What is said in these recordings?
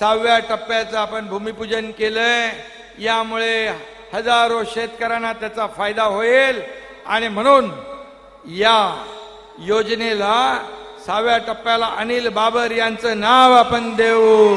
सहाव्या टप्प्याचं आपण भूमिपूजन केलंय. यामुळे हजारो शेतकऱ्यांना त्याचा फायदा होईल. आणि म्हणून या योजनेला सहाव्या टप्प्याला अनिल बाबर यांचं नाव आपण देऊ.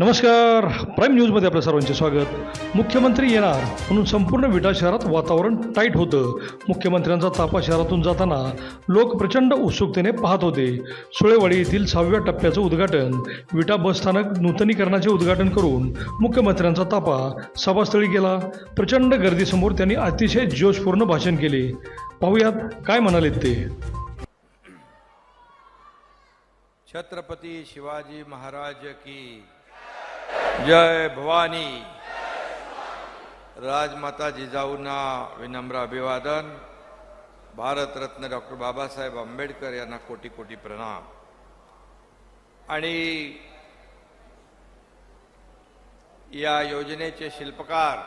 नमस्कार. प्राईम न्यूजमध्ये आपल्या सर्वांचे स्वागत. मुख्यमंत्री येणार म्हणून संपूर्ण विटा शहरात वातावरण टाईट होतं. मुख्यमंत्र्यांचा तापा शहरातून जाताना लोक प्रचंड उत्सुकतेने पाहत होते. सुळेवाडी येथील सहाव्या टप्प्याचं उद्घाटन विटा बसस्थानक नूतनीकरणाचे उद्घाटन करून मुख्यमंत्र्यांचा तापा सभास्थळी गेला. प्रचंड गर्दीसमोर त्यांनी अतिशय जोशपूर्ण भाषण केले. पाहूयात काय म्हणालेत ते. छत्रपती शिवाजी महाराज की जय भवानी। राजमाता जिजाऊना विनम्र अभिवादन। भारतरत्न डॉक्टर बाबासाहेब आंबेडकर यांना कोटी कोटी प्रणाम. आणि या योजनेचे शिल्पकार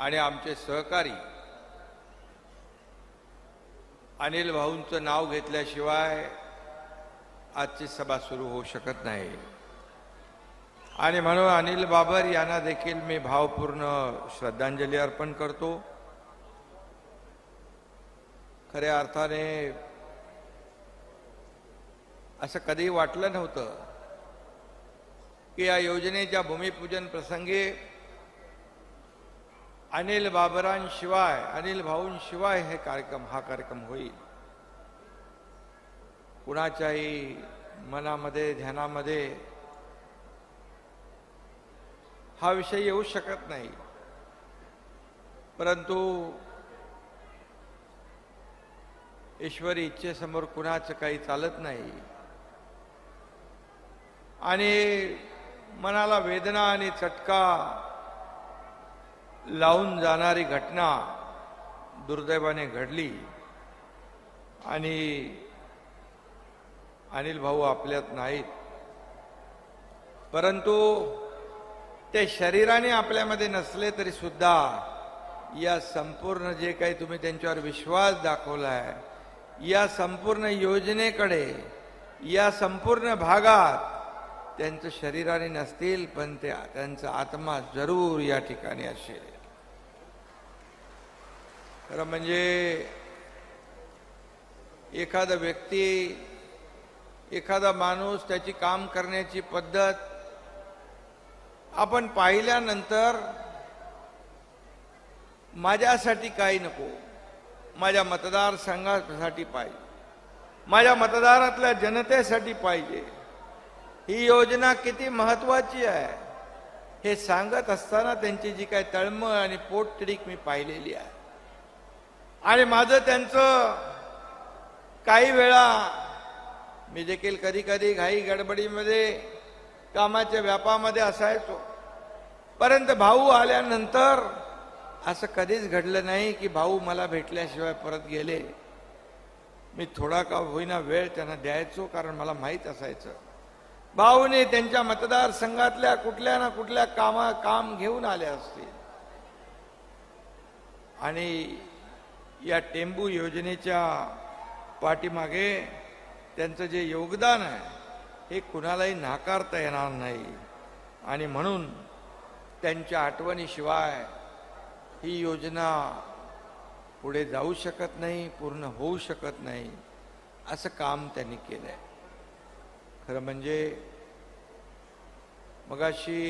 आणि आमचे सहकारी अनिल भाऊंचं नाव घेतल्याशिवाय आजची सभा सुरू होऊ शकत नाही. आणि म्हणून अनिल बाबर यांना देखील मी भावपूर्ण श्रद्धांजली अर्पण करतो. खऱ्या अर्थाने असं कधी वाटलं नव्हतं की या योजनेच्या भूमिपूजन प्रसंगी अनिल बाबरांशिवाय अनिल भाऊंशिवाय हे कार्यक्रम हा कार्यक्रम होईल. कुणाच्याही मनामध्ये ध्यानामध्ये हा विषय येऊ शकत नाही. परंतु ईश्वरी इच्छेसमोर कुणाचं काही चालत नाही. आणि मनाला वेदना आणि चटका लावून जाणारी घटना दुर्दैवाने घडली. आणि अनिल भाऊ आपल्यात नाहीत. परंतु ते शरीराने आपल्यामध्ये नसले तरी सुद्धा या संपूर्ण जे काही तुम्ही त्यांच्यावर विश्वास दाखवला आहे या संपूर्ण योजनेकडे या संपूर्ण भागात त्यांचं शरीराने नसतील पण ते त्यांचा आत्मा जरूर या ठिकाणी असेल. खरं म्हणजे एखादा व्यक्ती एखादा माणूस त्याची काम करण्याची पद्धत आपण पाहिल्यानंतर माझ्यासाठी काही नको. माझ्या मतदारसंघासाठी पाहिजे. माझ्या मतदारातल्या जनतेसाठी पाहिजे. ही योजना किती महत्वाची आहे हे सांगत असताना त्यांची जी काही तळमळ आणि पोटतिडीक मी पाहिलेली आहे. आणि माझं त्यांचं काही वेळा मी देखील कधी कधी घाई गडबडीमध्ये कामाच्या व्यापामध्ये असायचो. परंतु भाऊ आल्यानंतर असं कधीच घडलं नाही की भाऊ मला भेटल्याशिवाय परत गेले. मी थोडा का होईना वेळ त्यांना द्यायचो कारण मला माहीत असायचं. भाऊने त्यांच्या मतदारसंघातल्या कुठल्या ना कुठल्या कामा काम घेऊन आले असतील. आणि या टेंबू योजनेच्या पाठीमागे त्यांचं जे योगदान आहे हे कुणालाही नाकारता येणार नाही. आणि म्हणून त्यांच्या आठवणीशिवाय ही योजना पुढे जाऊ शकत नाही पूर्ण होऊ शकत नाही असं काम त्यांनी केलं आहे खरं म्हणजे मगाशी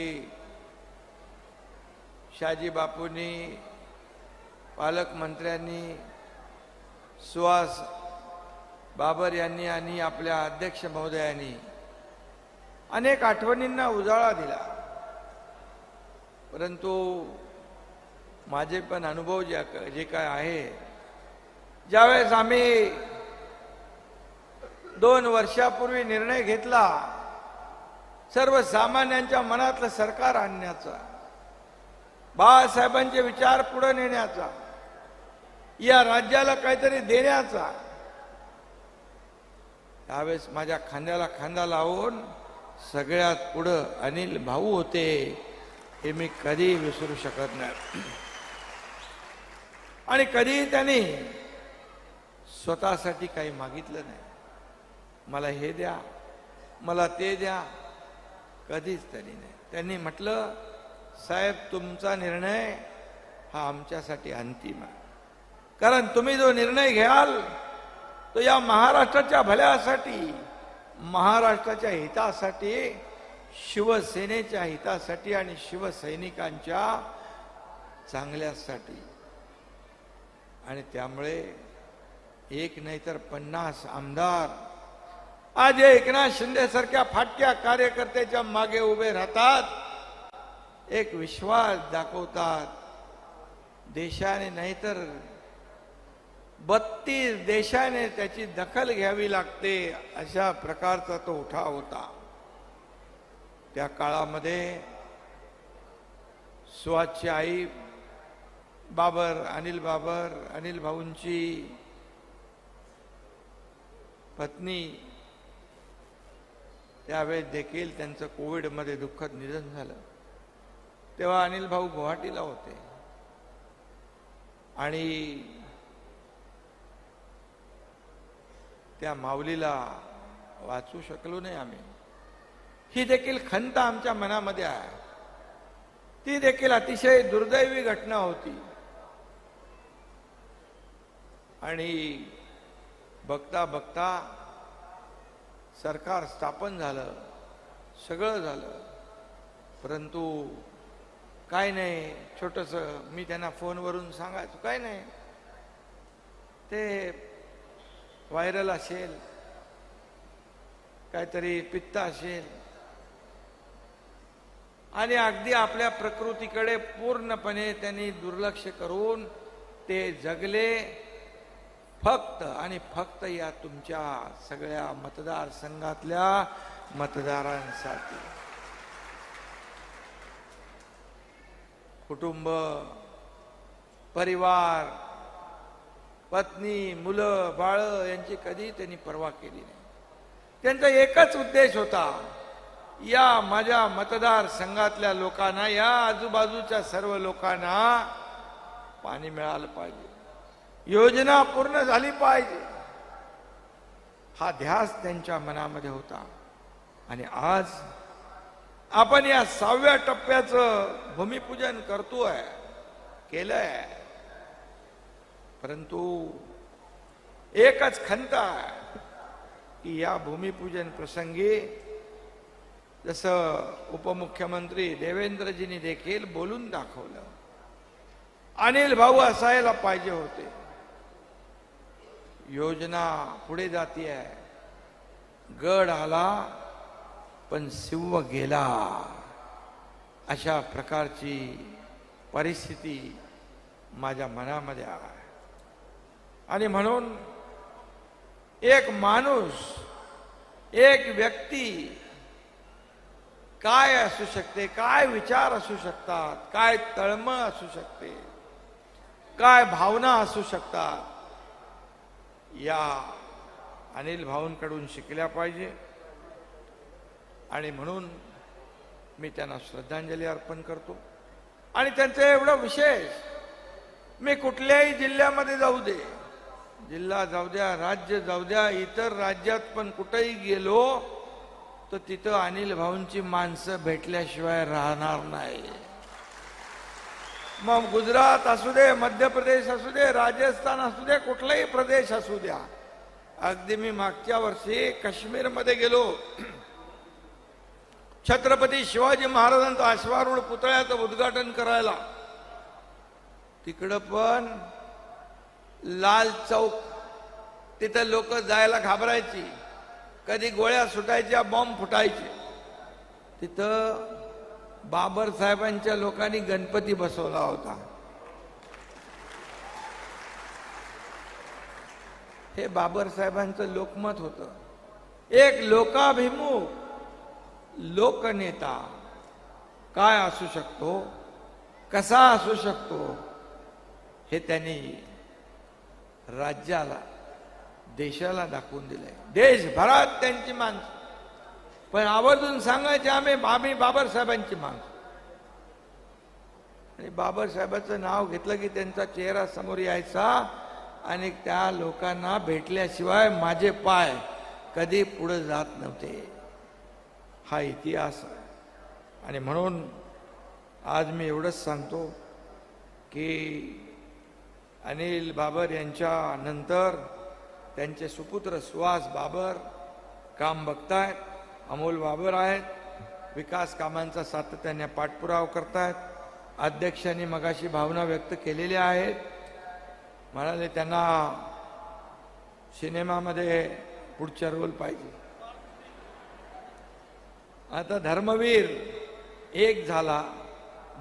शहाजी बापूंनी पालकमंत्र्यांनी सुहास बाबर यांनी आणि आपल्या अध्यक्ष महोदयांनी अनेक आठवणींना उजाळा दिला. परंतु माझे पण अनुभव जे जे काय आहे ज्यावेळेस आम्ही दोन वर्षापूर्वी निर्णय घेतला सर्वसामान्यांच्या मनातलं सरकार आणण्याचा बाळासाहेबांचे विचार पुढे नेण्याचा या राज्याला काहीतरी देण्याचा त्यावेळेस माझ्या खांद्याला खांदा लावून सगळ्यात पुढं अनिल भाऊ होते हे मी कधी विसरू शकत नाही. आणि कधी त्यांनी स्वतःसाठी काही मागितलं नाही. मला हे द्या मला ते द्या. कधीच त्यांनी नाही. त्यांनी म्हटलं साहेब तुमचा निर्णय हा आमच्यासाठी अंतिम आहे. कारण तुम्ही जो निर्णय घ्याल तो या महाराष्ट्राच्या भल्यासाठी महाराष्ट्राच्या हितासाठी शिवसेनेच्या हितासाठी आणि शिवसैनिकांच्या चांगल्यासाठी. आणि त्यामुळे एक नाही तर पन्नास आमदार आज एकनाथ शिंदे सारख्या फाटक्या कार्यकर्त्याच्या मागे उभे राहतात. एक विश्वास दाखवतात. देशाने नाहीतर बत्तीस देशाने त्याची दखल घ्यावी लागते अशा प्रकारचा तो उठाव होता. त्या काळामध्ये सुहासची आई बाबर अनिल बाबर अनिल भाऊंची पत्नी त्यावेळेस देखील त्यांचं कोविडमध्ये दुःखद निधन झालं. तेव्हा अनिल भाऊ गुवाहाटीला होते. आणि त्या माऊलीला वाचू शकलो नाही आम्ही. ही देखील खंत आमच्या मनामध्ये आहे. ती देखील अतिशय दुर्दैवी घटना होती. आणि बघता बघता सरकार स्थापन झालं सगळं झालं. परंतु काय नाही छोटंसं मी त्यांना फोनवरून सांगायचो काय नाही. ते व्हायरल असेल काहीतरी पित्त असेल. आणि अगदी आपल्या प्रकृतीकडे पूर्णपणे त्यांनी दुर्लक्ष करून ते जगले. फक्त आणि फक्त या तुमच्या सगळ्या मतदारसंघातल्या मतदारांसाठी. कुटुंब परिवार पत्नी मुलं बाळ यांची कधी त्यांनी पर्वा केली नाही. त्यांचा एकच उद्देश होता या माझ्या मतदारसंघातल्या लोकांना या आजूबाजूच्या सर्व लोकांना पाणी मिळालं पाहिजे. योजना पूर्ण झाली पाहिजे. हा ध्यास त्यांच्या मनामध्ये होता. आणि आज आपण या सहाव्या टप्प्याचं भूमिपूजन करतोय केलंय. परंतु एकच खंत आहे की या भूमिपूजन प्रसंगी जसं उपमुख्यमंत्री देवेंद्रजींनी देखील बोलून दाखवलं. अनिल भाऊ असायला पाहिजे होते. योजना पुढे जातीये. गड आला पण सिंह गेला. अशा प्रकारची परिस्थिती माझ्या मनामध्ये आहे. आणि म्हणून एक माणूस एक व्यक्ती काय असू शकते काय विचार असू शकतात काय तळमळ असू शकते काय भावना असू शकतात या अनिल भाऊंकडून शिकल्या पाहिजे. आणि म्हणून मी त्यांना श्रद्धांजली अर्पण करतो. आणि त्यांचं एवढं विशेष मी कुठल्याही जिल्ह्यामध्ये जाऊ दे. जिल्हा जाऊ द्या राज्य जाऊ द्या इतर राज्यात पण कुठेही गेलो तर तिथं अनिल भाऊंची माणसं भेटल्याशिवाय राहणार नाही. मग गुजरात असू दे मध्य प्रदेश असू दे राजस्थान असू दे कुठलाही प्रदेश असू द्या. अगदी मी मागच्या वर्षी काश्मीरमध्ये गेलो. छत्रपती शिवाजी महाराजांचा अश्वारूढ पुतळ्याचं उद्घाटन करायला. तिकडं पण लाल चौक. तिथं लोक जायला घाबरायची. कधी गोळ्या सुटायच्या बॉम्ब फुटायचे. तिथं बाबर साहेबांच्या लोकांनी गणपती बसवला होता. हे बाबर साहेबांचं लोकमत होतं. एक लोकाभिमुख लोकनेता. काय असू शकतो? कसा असू शकतो? हे त्यांनी राज्याला देशाला दाखवून दिलंय. देशभरात त्यांची माणसं. पण आवर्जून सांगायचे आम्ही आम्ही बाबासाहेबांची माणसं. आणि बाबासाहेबाचं नाव घेतलं की त्यांचा चेहरा समोर यायचा आणि त्या लोकांना भेटल्याशिवाय माझे पाय कधी पुढे जात नव्हते. हा इतिहास आहे. आणि म्हणून आज मी एवढंच सांगतो की अनिल बाबर यांच्या नंतर त्यांचे सुपुत्र सुहास बाबर काम बघतायत अमोल बाबर आहेत विकास कामांचा सातत्याने पाठपुरावा करतायत. अध्यक्षांनी मगाशी भावना व्यक्त केलेल्या आहेत. म्हणाले त्यांना सिनेमामध्ये पुढचा रोल पाहिजे. आता धर्मवीर एक झाला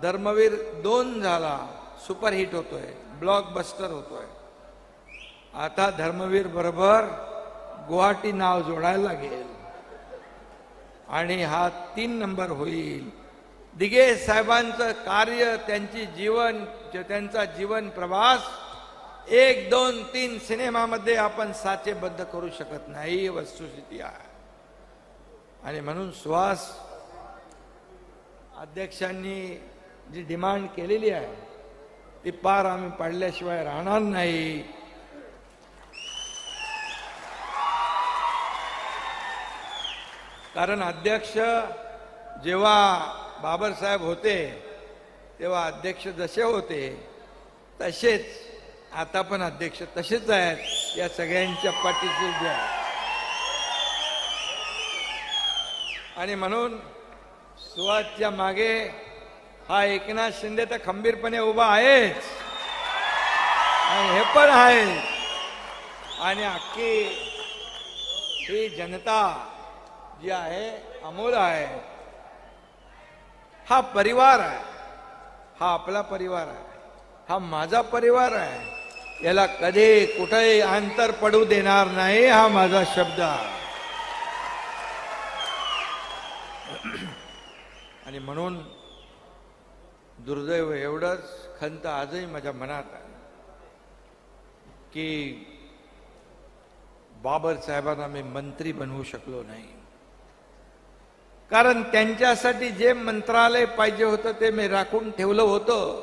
धर्मवीर दोन झाला सुपरहिट होतोय. ब्लॉकबस्टर होतोय. आता धर्मवीर बरोबर गुवाहाटी नाव जोडायला लागेल. आणि हा तीन नंबर होईल. दिगे साहेबांचं कार्य त्यांची जीवन त्यांचा जीवन प्रवास एक दोन तीन सिनेमामध्ये आपण साचेबद्ध करू शकत नाही वस्तुस्थिती आहे. आणि म्हणून सुहास अध्यक्षांनी जी डिमांड केलेली आहे ती पार आम्ही पाडल्याशिवाय राहणार नाही. कारण अध्यक्ष जेव्हा बाबरसाहेब होते तेव्हा अध्यक्ष जसे होते तसेच आता पण अध्यक्ष तसेच आहेत या सगळ्यांच्या पाठीशी जे आणि म्हणून सुहासच्या मागे हा एकनाथ शिंदे तर खंबीरपणे उभा आहेच आणि हे पण आहे आणि अख्खी ही जनता जी आहे अमोल आहे. हा परिवार आहे. हा आपला परिवार आहे. हा माझा परिवार आहे. याला कधी कुठेही अंतर पडू देणार नाही हा माझा शब्द आहे. आणि म्हणून दुर्दैव एवढंच खंत आजही माझ्या मनात आहे की बाबर साहेबांना मी मंत्री बनवू शकलो नाही. कारण त्यांच्यासाठी जे मंत्रालय पाहिजे होतं ते मी राखून ठेवलं होतं.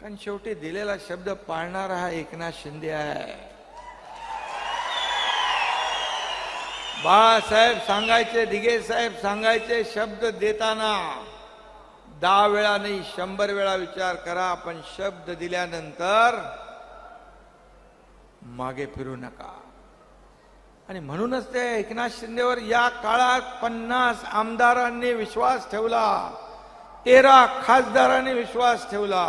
कारण शेवटी दिलेला शब्द पाळणारा हा एकनाथ शिंदे आहे. बाळासाहेब सांगायचे दिगे साहेब सांगायचे शब्द देताना दहा वेळा नाही शंभर वेळा विचार करा आपण शब्द दिल्यानंतर मागे फिरू नका. आणि म्हणूनच ते एकनाथ शिंदेवर या काळात पन्नास आमदारांनी विश्वास ठेवला तेरा खासदारांनी विश्वास ठेवला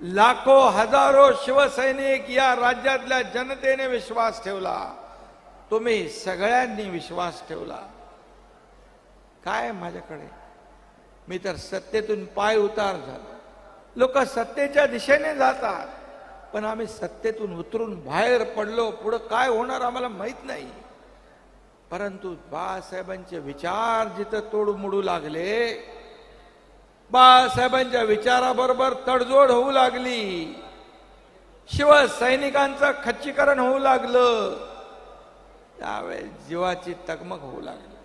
लाखो हजारो शिवसैनिक या राज्यातल्या जनतेने विश्वास ठेवला तुम्ही सगळ्यांनी विश्वास ठेवला. काय माझ्याकडे? मी तर सत्तेतून पाय उतार झालो. लोक सत्तेच्या दिशेने जातात पण आम्ही सत्तेतून उतरून बाहेर पडलो. पुढं काय होणार आम्हाला माहीत नाही. परंतु बाळासाहेबांचे विचार जिथं तोडमोडू लागले बाळासाहेबांच्या विचाराबरोबर तडजोड होऊ लागली. शिवसैनिकांचं खच्चीकरण होऊ लागलं. त्यावेळेस जीवाची तगमग होऊ लागली.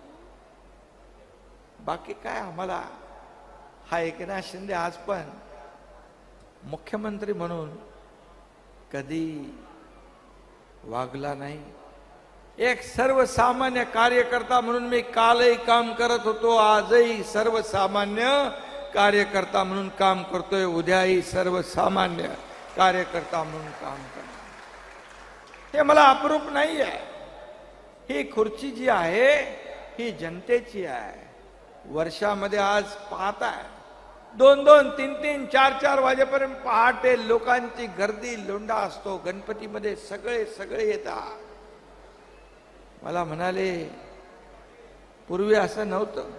बाकी काय आम्हाला हा एकनाथ शिंदे आज पण मुख्यमंत्री म्हणून कधी वागला नाही. एक सर्वसामान्य कार्यकर्ता म्हणून मी कालही काम करत होतो आजही सर्वसामान्य कार्यकर्ता म्हणून काम करतोय उद्याही सर्वसामान्य कार्यकर्ता म्हणून काम करणार हे मला अप्रूप नाही आहे ही खुर्ची जी आहे ही जनतेची आहे. वर्षामध्ये आज पाहताय. दोन दोन तीन तीन चार चार वाजेपर्यंत पहाटे लोकांची गर्दी लोंडा असतो. गणपतीमध्ये सगळे सगळे येतात. मला म्हणाले पूर्वी असं नव्हतं.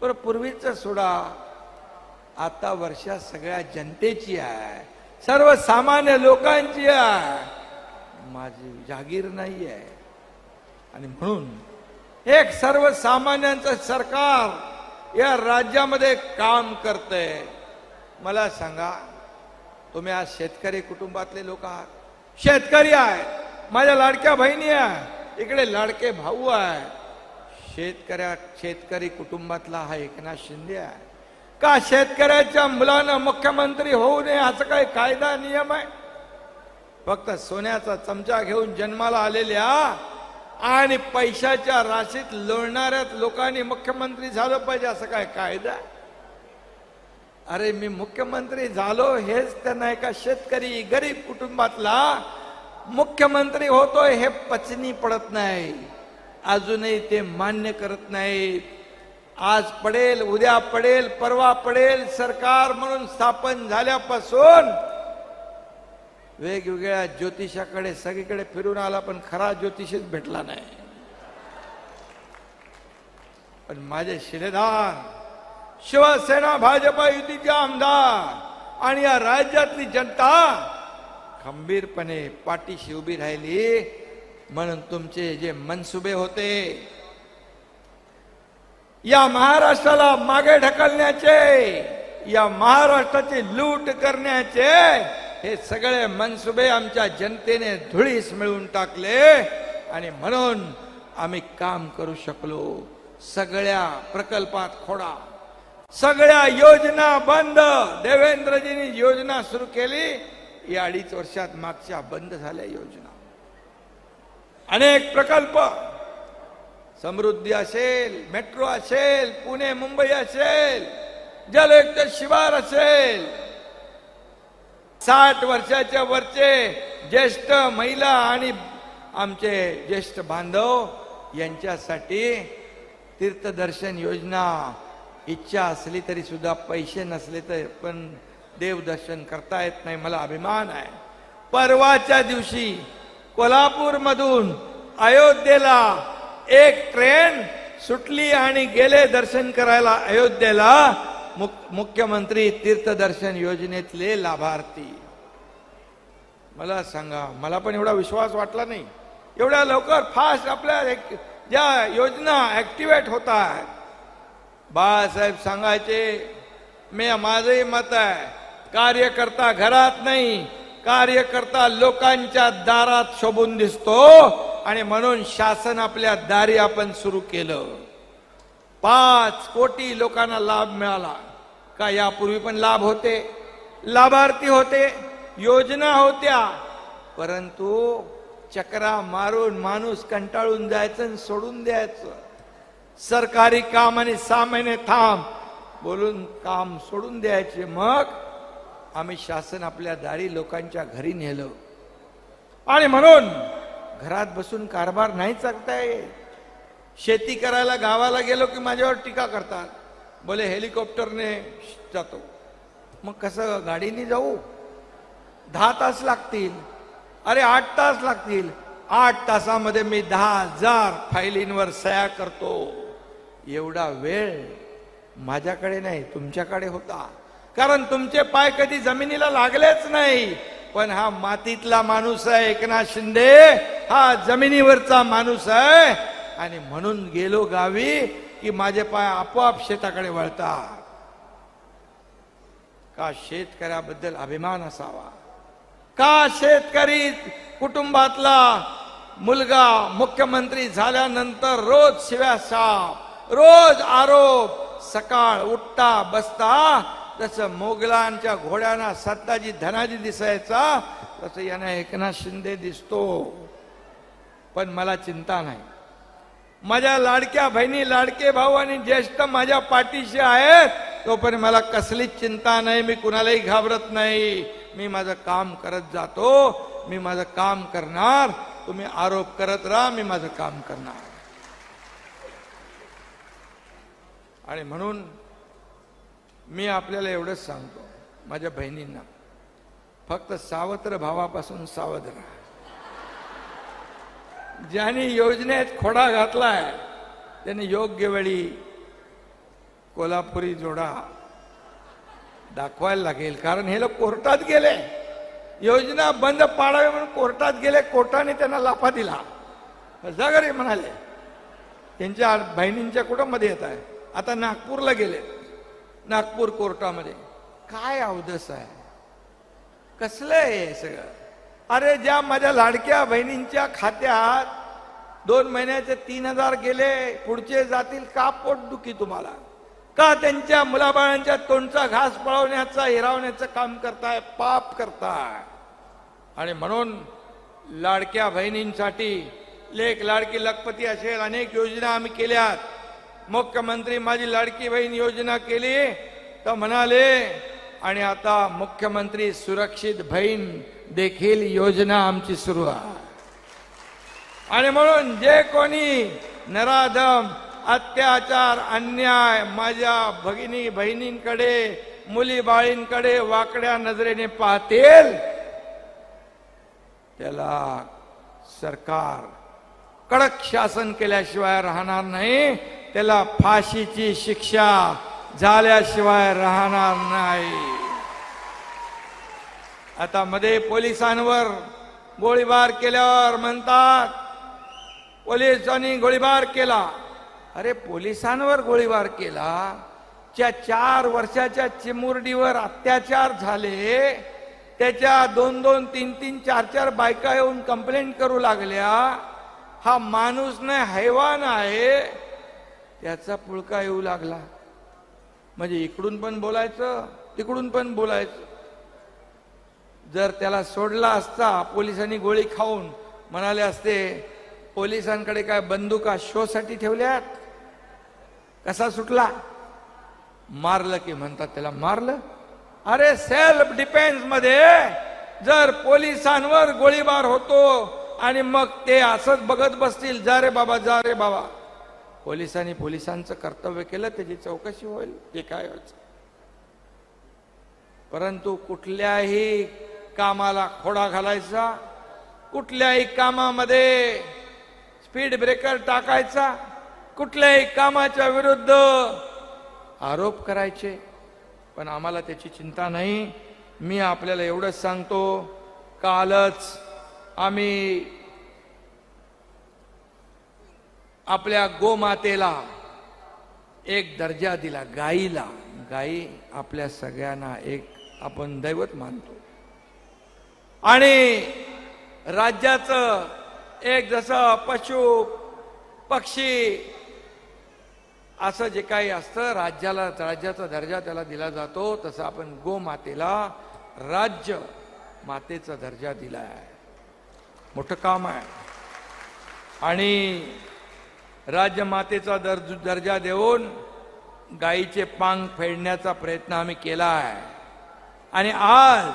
पर पूर्वीच सोडा. आता वर्षा सगळ्या जनतेची आहे. सर्वसामान्य लोकांची आहे. माझी जागीर नाही आहे आणि म्हणून एक सर्वसामान्यांचं सरकार या राज्यामध्ये काम करतंय. मला सांगा तुम्ही आज शेतकरी कुटुंबातले लोक आहात. शेतकरी आहे माझ्या लाडक्या बहिणी आहे इकडे लाडके भाऊ आहे. शेतकऱ्या शेतकरी कुटुंबातला हा एकनाथ शिंदे आहे. का शेतकऱ्याच्या मुलानं मुख्यमंत्री होऊ नये असं काही कायदा नियम आहे? फक्त सोन्याचा चमचा घेऊन जन्माला आलेल्या आणि पैशाच्या राशीत लोळणाऱ्याच लोकांनी मुख्यमंत्री झालं पाहिजे असं काय कायदा? अरे मी मुख्यमंत्री झालो हेच त्यांना एका शेतकरी गरीब कुटुंबातला मुख्यमंत्री होतोय हे पचनी पडत नाही. अजूनही ते मान्य करत नाहीत आज पडेल उद्या पडेल परवा पडेल सरकार म्हणून स्थापन झाल्यापासून वेगवेगळ्या ज्योतिषाकडे सगळीकडे फिरून आला पण खरा ज्योतिषच भेटला नाही. पण माझे शिलेदार शिवसेना भाजपा युतीचे आमदार आणि या राज्यातली जनता खंबीरपणे पाठीशी उभी राहिली. म्हणून तुमचे जे मनसुबे होते या महाराष्ट्राला मागे ढकलण्याचे या महाराष्ट्राची लूट करण्याचे हे सगळे मनसुबे आमच्या जनतेने धुळीस मिळवून टाकले आणि म्हणून आम्ही काम करू शकलो. सगळ्या प्रकल्पात खोडा. सगळ्या योजना बंद. देवेंद्रजींनी योजना सुरू केली. या अडीच वर्षात मागच्या बंद झाल्या योजना. अनेक प्रकल्प. समृद्धी असेल मेट्रो असेल पुणे मुंबई असेल जलयुक्त शिवार असेल साठ वर्षाच्या वरचे ज्येष्ठ महिला आणि आमचे ज्येष्ठ बांधव यांच्यासाठी तीर्थदर्शन योजना इच्छा असली तरी सुद्धा पैसे नसले तर पण देवदर्शन करता येत नाही मला अभिमान आहे. परवाच्या दिवशी कोल्हापूरमधून अयोध्येला एक ट्रेन सुटली आणि गेले दर्शन करायला अयोध्येला मुख- मुख्यमंत्री तीर्थदर्शन योजनेतले लाभार्थी. मला सांगा मला पण एवढा विश्वास वाटला नाही. एवढ्या लवकर फास्ट आपल्या एक- ज्या योजना ऍक्टिवेट होत आहेत बाळासाहेब सांगायचे मी माझंही मत आहे कार्यकर्ता घरात नाही कार्यकर्ता लोकांच्या दारात शोभून दिसतो आणि म्हणून शासन आपल्या दारी आपण सुरू केलं. पाच कोटी लोकांना लाभ मिळाला. का यापूर्वी पण लाभ होते? लाभार्थी होते योजना होत्या. परंतु चक्रा मारून माणूस कंटाळून जायचं आणि सोडून द्यायचं. सरकारी काम आणि सहा महिने थांब. बोलून काम सोडून द्यायचे. मग आम्ही शासन आपल्या दारी लोकांच्या घरी नेलं. आणि म्हणून घरात बसून कारभार नाही चालता येईल शेती करायला गावाला गेलो की माझ्यावर टीका करतात. बोले हेलिकॉप्टरने जातो. मग कसं गाडीने जाऊ? दहा तास लागतील. अरे आठ तास लागतील. आठ तासामध्ये मी दहा हजार फायलींवर सया करतो. एवढा वेळ माझ्याकडे नाही तुमच्याकडे होता. कारण तुमचे पाय कधी जमिनीला लागलेच नाही. पण हा मातीतला माणूस आहे एकनाथ शिंदे. हा जमिनीवरचा माणूस आहे आणि म्हणून गेलो गावी की माझे पाय आपोआप शेताकडे वळतात. का शेतकऱ्याबद्दल अभिमान असावा? का शेतकरी कुटुंबातला मुलगा मुख्यमंत्री झाल्यानंतर रोज शिव्या साप रोज आरोप सकाळ उठता बसता जसं मोगलांच्या घोड्यांना सत्ताजी धनाजी दिसायचा तसं यांना एकनाथ शिंदे दिसतो. पण मला चिंता नाही. माझ्या लाडक्या बहिणी लाडके भाऊ आणि ज्येष्ठ माझ्या पाठीशी आहेत तोपर्यंत मला कसलीच चिंता नाही मी कुणालाही घाबरत नाही. मी माझं काम करत जातो मी माझं काम करणार तुम्ही आरोप करत राहा मी माझं काम करणार. आणि म्हणून मी आपल्याला एवढंच सांगतो माझ्या बहिणींना फक्त सावत्र भावापासून सावध राहा. ज्यांनी योजनेत खोडा घातलाय त्यांनी योग्य वेळी कोल्हापुरी जोडा दाखवायला लागेल. कारण हे लोक कोर्टात गेले. योजना बंद पाडावी म्हणून कोर्टात गेले कोर्टाने त्यांना लाफा दिला. जा म्हणाले त्यांच्या बहिणींच्या कुटुंबामध्ये येत आहे. आता नागपूरला गेले. नागपूर कोर्टामध्ये. काय अवधस आहे? कसलं आहे हे सगळं? अरे ज्या माझ्या लाडक्या बहिणींच्या खात्यात दोन महिन्याचे तीन हजार गेले पुढचे जातील का पोटदुखी तुम्हाला? का त्यांच्या मुलाबाळांच्या तोंडचा घास पळवण्याचा हिरावण्याचं काम करताय पाप करताय? आणि म्हणून लाडक्या बहिणींसाठी लेख लाडकी लखपती असेल अनेक योजना आम्ही केल्यात. मुख्यमंत्री माझी लाडकी बहीण योजना केली तर म्हणाले आणि आता मुख्यमंत्री सुरक्षित बहीण देखील योजना आमची सुरू आहे. आणि म्हणून जे कोणी नराधम अत्याचार अन्याय माझ्या भगिनी बहिणींकडे मुली बाळींकडे वाकड्या नजरेने पाहतील त्याला सरकार कडक शासन केल्याशिवाय राहणार नाही. त्याला फाशीची शिक्षा झाल्याशिवाय राहणार नाही. आता मध्ये पोलिसांवर गोळीबार केल्यावर म्हणतात पोलिसांनी गोळीबार केला. अरे पोलिसांवर गोळीबार केला? ज्या चार वर्षाच्या चिमुरडीवर अत्याचार झाले त्याच्या दोन दोन तीन तीन चार चार बायका येऊन कंप्लेंट करू लागल्या. हा माणूस नाही हैवान आहे. त्याचा पुळका येऊ लागला. म्हणजे इकडून पण बोलायचं तिकडून पण बोलायचं. जर त्याला सोडला असता पोलिसांनी गोळी खाऊन म्हणाले असते पोलिसांकडे काय बंदुका शो साठी ठेवल्यात? कसा सुटला? मारलं की म्हणतात त्याला मारलं? अरे सेल्फ डिफेन्समध्ये जर पोलिसांवर गोळीबार होतो आणि मग ते असंच बघत बसतील जा रे बाबा जा रे बाबा. पोलिसांनी पोलिसांचं कर्तव्य केलं त्याची चौकशी होईल ते काय व्हायचं परंतु कुठल्याही कामाला खोडा घालायचा कुठल्याही कामामध्ये स्पीड ब्रेकर टाकायचा कुठल्याही कामाच्या विरुद्ध आरोप करायचे. पण आम्हाला त्याची चिंता नाही. मी आपल्याला एवढंच सांगतो कालच आम्ही आपल्या गोमातेला एक दर्जा दिला गाईला. गाई आपल्या सगळ्यांना एक आपण दैवत मानतो. आणि राज्याचं एक जसं पशु पक्षी असं जे काही असतं राज्याला राज्याचा दर्जा त्याला दिला जातो तसं आपण गोमातेला राज्य मातेचा दर्जा दिला आहे मोठं काम आहे. आणि राज्यमातेचा दर्ज दर्जा देऊन गायीचे पांग फेडण्याचा प्रयत्न आम्ही केला आहे. आणि आज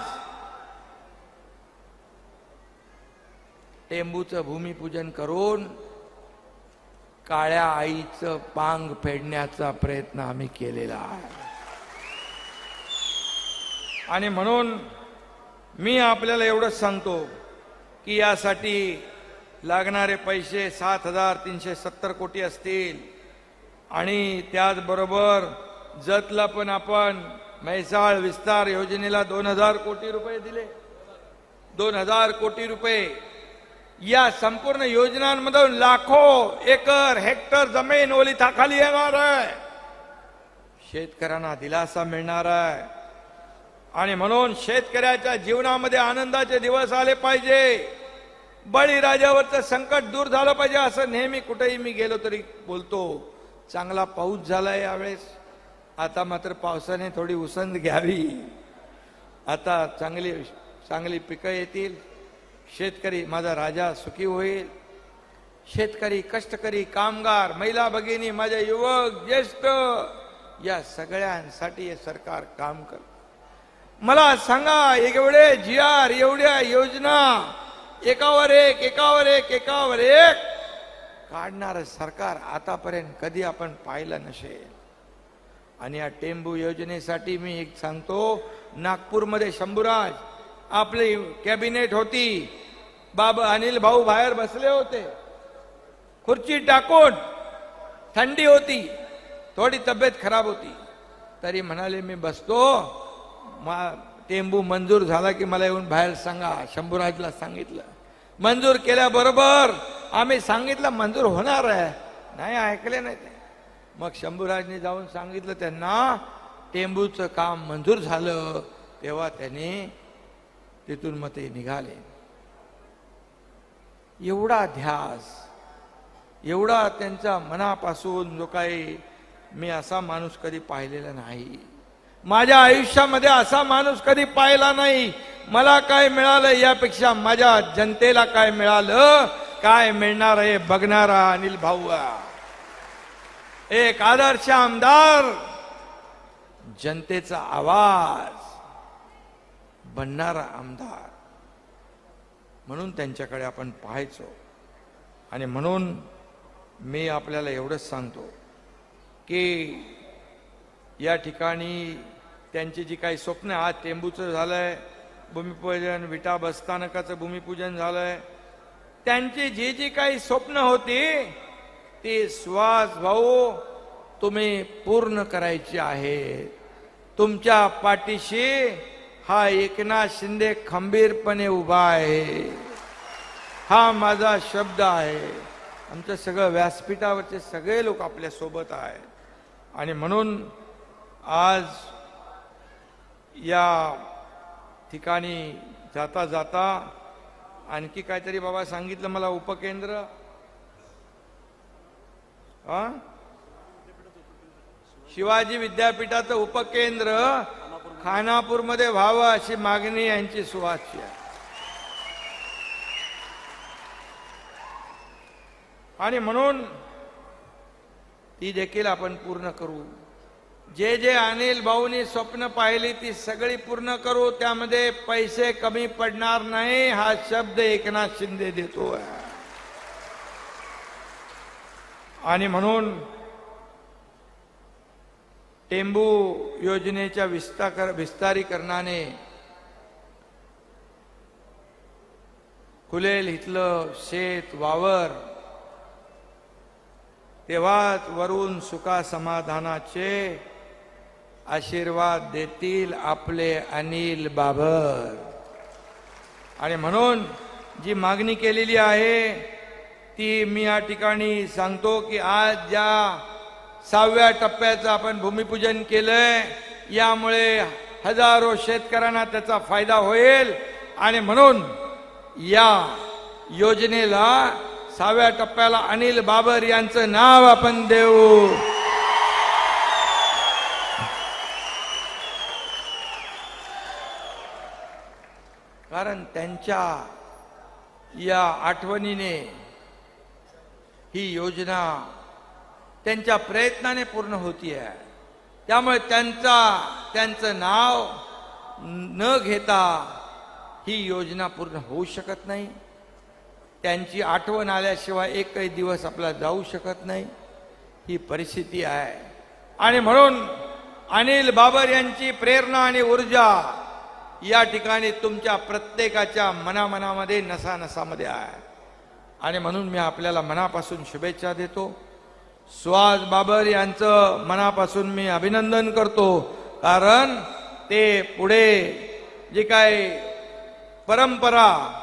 टेंबूचं भूमिपूजन करून काळ्या आईचं पांग फेडण्याचा प्रयत्न आम्ही केलेला आहे. आणि म्हणून मी आपल्याला एवढंच सांगतो की यासाठी लागणारे पैसे सात हजार तीनशे सत्तर कोटी असतील. आणि त्याचबरोबर जतला पण आपण म्हैसाळ विस्तार योजनेला दोन हजार कोटी रुपये दिले. दोन हजार कोटी रुपये. या संपूर्ण योजनांमधून लाखो एकर हेक्टर जमीन ओलिताखाली येणार आहे. शेतकऱ्यांना दिलासा मिळणार आहे. आणि म्हणून शेतकऱ्याच्या जीवनामध्ये आनंदाचे दिवस आले पाहिजे. बळीराजावरचं संकट दूर झालं पाहिजे असं नेहमी कुठेही मी गेलो तरी बोलतो. चांगला पाऊस झाला यावेळेस. आता मात्र पावसाने थोडी उसंद घ्यावी. आता चांगली चांगली पिकं येतील. शेतकरी माझा राजा सुखी होईल. शेतकरी कष्टकरी कामगार महिला भगिनी माझ्या युवक ज्येष्ठ या सगळ्यांसाठी हे सरकार काम कर मला सांगा एवढे जी आर एवढ्या योजना एकावर एक एकावर एक एकावर एक. काढणार सरकार आतापर्यंत कधी आपण पाहिलं नसेल. आणि या टेंबू योजनेसाठी मी एक सांगतो नागपूरमध्ये शंभूराज आपली कॅबिनेट होती. बाबा अनिल भाऊ बाहेर बसले होते. खुर्ची टाकून थंडी होती. थोडी तब्येत खराब होती. तरी म्हणाले मी बसतो. मा टेंबू मंजूर झाला की मला येऊन बाहेर सांगा शंभूराजला सांगितलं. मंजूर केल्याबरोबर आम्ही सांगितलं मंजूर होणार आहे. नाही ऐकले नाही ते. मग शंभूराजने जाऊन सांगितलं त्यांना टेंबूचं काम मंजूर झालं तेव्हा त्यांनी तिथून मग ते निघाले. एवढा ध्यास एवढा त्यांच्या मनापासून जो काही मी असा माणूस कधी पाहिलेला नाही. माझ्या आयुष्यामध्ये असा माणूस कधी पाहिला नाही. मला काय मिळालं यापेक्षा माझ्या जनतेला काय मिळालं? काय मिळणार आहे बघणारा अनिल भाऊ एक आदर्श आमदार जनतेचा आवाज बनणारा आमदार. म्हणून त्यांच्याकडे आपण पाहायचो. आणि म्हणून मी आपल्याला एवढंच सांगतो की या ठिकाणी त्यांची जी काही स्वप्न आज टेंबूचं झालंय भूमिपूजन विटा बसस्थानकाचं भूमिपूजन झालंय. त्यांची जी जी काही स्वप्न होती ती सुहास भाऊ तुम्ही पूर्ण करायची आहे. तुमच्या पाठीशी हा एकनाथ शिंदे खंबीरपणे उभा आहे. हा माझा शब्द आहे. आमचं सगळं व्यासपीठावरचे सगळे लोक आपल्यासोबत आहेत. आणि म्हणून आज या ठिकाणी जाता जाता आणखी काहीतरी बाबा सांगितलं मला उपकेंद्र. शिवाजी विद्यापीठाचं उपकेंद्र खानापूरमध्ये व्हावं अशी मागणी यांची सुवाची आहे आणि म्हणून ती देखील आपण पूर्ण करू. जे जे अनिल भाऊनी स्वप्न पाहिली ती सगळी पूर्ण करू त्यामध्ये पैसे कमी पडणार नाही हा शब्द एकनाथ शिंदे देतो आणि म्हणून टेंबू योजनेच्या विस्तार विस्तारीकरणाने खुलेल इथलं शेत वावर तेव्हाच वरून सुखा समाधानाचे आशीर्वाद देतील आपले अनिल बाबर. आणि म्हणून जी मागणी केलेली आहे ती मी या ठिकाणी सांगतो की आज ज्या सहाव्या टप्प्याचं आपण भूमिपूजन केलंय यामुळे हजारो शेतकऱ्यांना त्याचा फायदा होईल. आणि म्हणून या योजनेला सहाव्या टप्प्याला अनिल बाबर यांचं नाव आपण देऊ. कारण त्यांच्या या आठवणीने ही योजना त्यांच्या प्रयत्नाने पूर्ण होती आहे. त्यामुळे त्यांचा त्यांचं नाव न घेता ही योजना पूर्ण होऊ शकत नाही. त्यांची आठवण आल्याशिवाय एकही दिवस आपला जाऊ शकत नाही. ही परिस्थिती आहे. आणि म्हणून अनिल बाबर यांची प्रेरणा आणि ऊर्जा या ठिकाणी तुमच्या प्रत्येकाच्या मनामनामध्ये नसानसामध्ये आहे. आणि म्हणून मी आपल्याला मनापासून शुभेच्छा देतो. सुहास बाबर यांचं मनापासून मी अभिनंदन करतो. कारण ते पुढे जे काय परंपरा